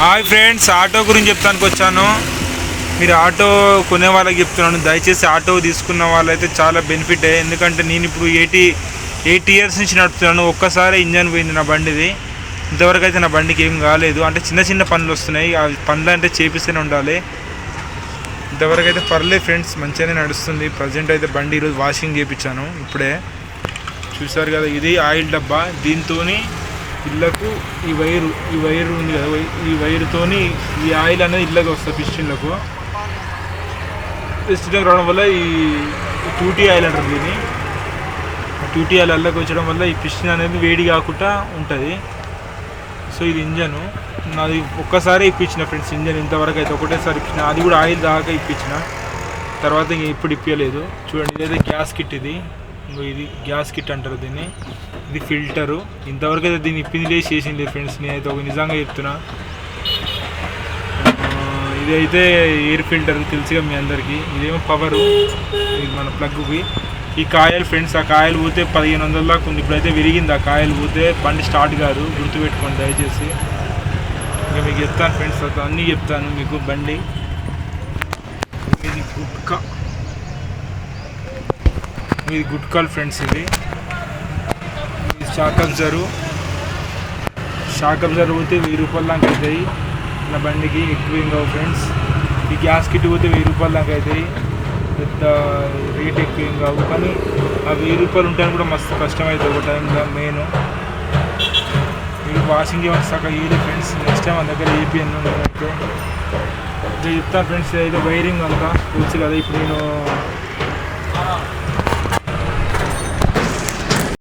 Hi friends auto గురించి చెప్తానికి వచ్చాను. మీరు ఆటో కొనే వాళ్ళకి చెప్తున్నాను. దయచేసి ఆటో తీసుకున్న వాళ్ళైతే చాలా బెనిఫిట్ ఎందుకంటే నేను ఇప్పుడు ఎయిటీ ఎయిట్ ఇయర్స్ నుంచి నడుపుతున్నాను. ఒక్కసారి ఇంజన్ పోయింది నా బండిది. ఇంతవరకు అయితే నా బండికి ఏం కాలేదు. అంటే చిన్న చిన్న పనులు వస్తున్నాయి. ఆ పనులు అంటే చేపిస్తూనే ఉండాలి. ఇంతవరకు అయితే పర్లేదు ఫ్రెండ్స్ మంచిగానే నడుస్తుంది. ప్రజెంట్ అయితే బండి ఈరోజు వాషింగ్ చేయించాను ఇప్పుడే. చూసారు కదా ఇది ఆయిల్ డబ్బా. దీంతో ఇళ్ళకు ఈ వైరు ఈ వైరు ఉంది కదా ఈ వైరుతోని ఈ ఆయిల్ అనేది ఇళ్ళకి వస్తుంది పిస్టిన్లకు. పిస్టిన్లకు రావడం వల్ల ఈ టూటీ ఆయిల్ అంటారు దీన్ని. టూటీ ఆయిల్ అల్లకి వచ్చడం వల్ల ఈ పిస్టిన్ అనేది వేడి కాకుండా ఉంటుంది. సో ఇది ఇంజను. నాది ఒక్కసారి ఇప్పించిన ఫ్రెండ్స్ ఇంజన్ ఇంతవరకు అయితే ఒకటేసారి ఇప్పించిన. అది కూడా ఆయిల్ దాకా ఇప్పించిన. తర్వాత ఇంక ఇప్పుడు ఇప్పలేదు చూడండి ఇదైతే గ్యాస్ కిట్ ఇది. ఇది గ్యాస్ కిట్ అంటారు దీన్ని. ఇది ఫిల్టరు ఇంతవరకు అయితే దీన్ని ఇప్పింది లేచి చేసింది ఫ్రెండ్స్ నేనైతే ఒక నిజంగా చెప్తున్నా. ఇది ఇదైతే ఎయిర్ ఫిల్టర్ తెలుసుగా మీ అందరికీ. ఇదేమో పవరు ఇది మన ప్లగ్కి ఈ కాయలు ఫ్రెండ్స్ ఆ కాయలు పోతే పదిహేను వందల దాకా ఉంది. ఇప్పుడైతే విరిగింది. ఆ కాయలు పోతే బండి స్టార్ట్ కాదు. గుర్తుపెట్టుకోండి దయచేసి. ఇంకా మీకు చెప్తాను ఫ్రెండ్స్ అట్లా అన్నీ చెప్తాను మీకు బండి. ఇది గుట్కా. ఇది గుట్కాల్ ఫ్రెండ్స్ ఇది. షాకప్ షాక్ షాకప్ షాక్ పోతే వెయ్యి రూపాయల దాకా అవుతాయి. నా బండికి ఎక్కువ ఏం కావు ఫ్రెండ్స్. ఈ గ్యాస్ కిట్ పోతే వెయ్యి రూపాయల దాకా అవుతాయి. పెద్ద రేట్ ఎక్కువ ఏం కావు. కానీ ఆ వెయ్యి రూపాయలు ఉంటాయని కూడా మస్తు కష్టమవుతుంది ఒక టైంలో మెయిన్. మీరు వాషింగ్ చేయమని ఏది ఫ్రెండ్స్? నెక్స్ట్ టైం మన దగ్గర ఏపీఎన్ అయితే ఇది చెప్తాను ఫ్రెండ్స్ ఏదో వైరింగ్ అంతా తెలుసు కదా. ఇప్పుడు నేను